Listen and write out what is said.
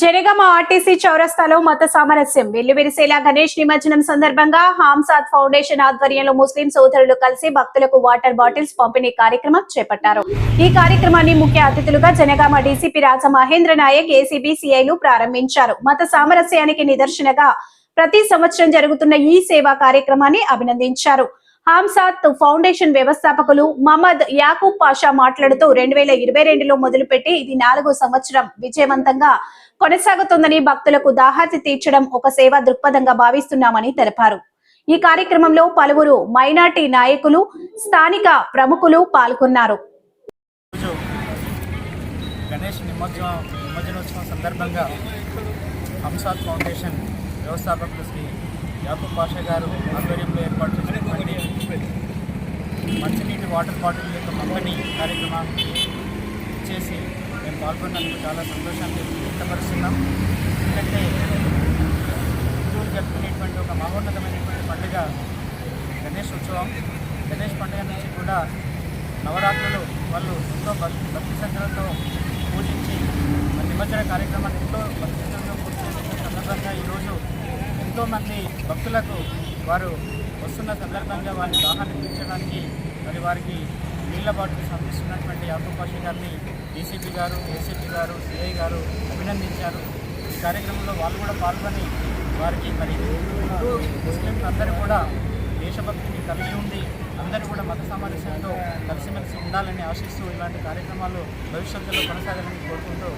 Janagama RTC చౌరస్తాలో మత సామరస్యం. వెల్లువిరిసేలా గణేష్ నిమజ్జనం సందర్భంగా హామ్సాద్ ఫౌండేషన్ ఆధ్వర్యంలో ముస్లిం సోదరులు కలిసి భక్తులకు వాటర్ బాటిల్స్ పంపిణీ కార్యక్రమం చేపట్టారు. ఈ కార్యక్రమాన్ని ముఖ్య అతిథులుగా జనగామ డీసీపీ రాజ మహేంద్ర నాయక్ ఏసీబీ సిఐలు ప్రారంభించారు. మత సామరస్యానికి నిదర్శనగా ప్రతి సంవత్సరం జరుగుతున్న ఈ సేవా కార్యక్రమాన్ని అభినందించారు. హామ్సాత్ ఫౌండేషన్ వ్యవస్థాపకులు మహమ్మద్ యాకూబ్ పాషా మాట్లాడుతూ రెండు వేల ఇరవై రెండులో మొదలుపెట్టి ఇది నాలుగో సంవత్సరం. విజయవంతంగా కొనసాగుతుందని భక్తులకు దాహార్తి తీర్చడం ఒక సేవా దృక్పథంగా భావిస్తున్నామని తెలిపారు. ఈ కార్యక్రమంలో పలువురు మైనార్టీ నాయకులు స్థానిక ప్రముఖులు పాల్గొన్నారు. గణేష్ నిమజ్జనోత్సవం సందర్భంగా హంసాద్ ఫౌండేషన్ వ్యవస్థాపకులు శ్రీ యాకూబ్ పాషా గారు ఆధ్వర్యంలో వాటర్ బాటిల్ యొక్క పంపిణీ కార్యక్రమానికి చేసి మేము పాల్గొన్నందుకు చాలా సంతోషాన్ని వ్యక్తపరుస్తున్నాం. ఎందుకంటే హిందువులు జరుపుకునేటువంటి ఒక మహోన్నతమైనటువంటి పండుగ గణేష్ ఉత్సవం. గణేష్ పండుగ నుంచి కూడా నవరాత్రులు వాళ్ళు ఎంతో భక్తి భక్తి శ్రద్ధలతో పూజించి నిమజ్జన కార్యక్రమాన్ని ఎంతో భక్తి శ్రద్ధలతో పూర్తి సందర్భంగా ఈరోజు ఎంతోమంది భక్తులకు వారు వస్తున్న సందర్భంగా వారి దాహాన్ని తీర్చడానికి మరి వారికి నీళ్ళ బాటిల్స్ అందిస్తున్నటువంటి యాకూబ్ పాషా గారిని డీసీపీ గారు ఏసీపీ గారు సిఐ గారు అభినందించారు. ఈ కార్యక్రమంలో వాళ్ళు కూడా పాల్గొని వారికి మరి హిందూ ముస్లింలు అందరూ కూడా దేశభక్తిని కలిగి ఉండి అందరూ కూడా మత సామరస్యంతో కలిసిమెలిసి ఉండాలని ఆశిస్తూ ఇలాంటి కార్యక్రమాలు భవిష్యత్తులో కొనసాగాలని కోరుకుంటూ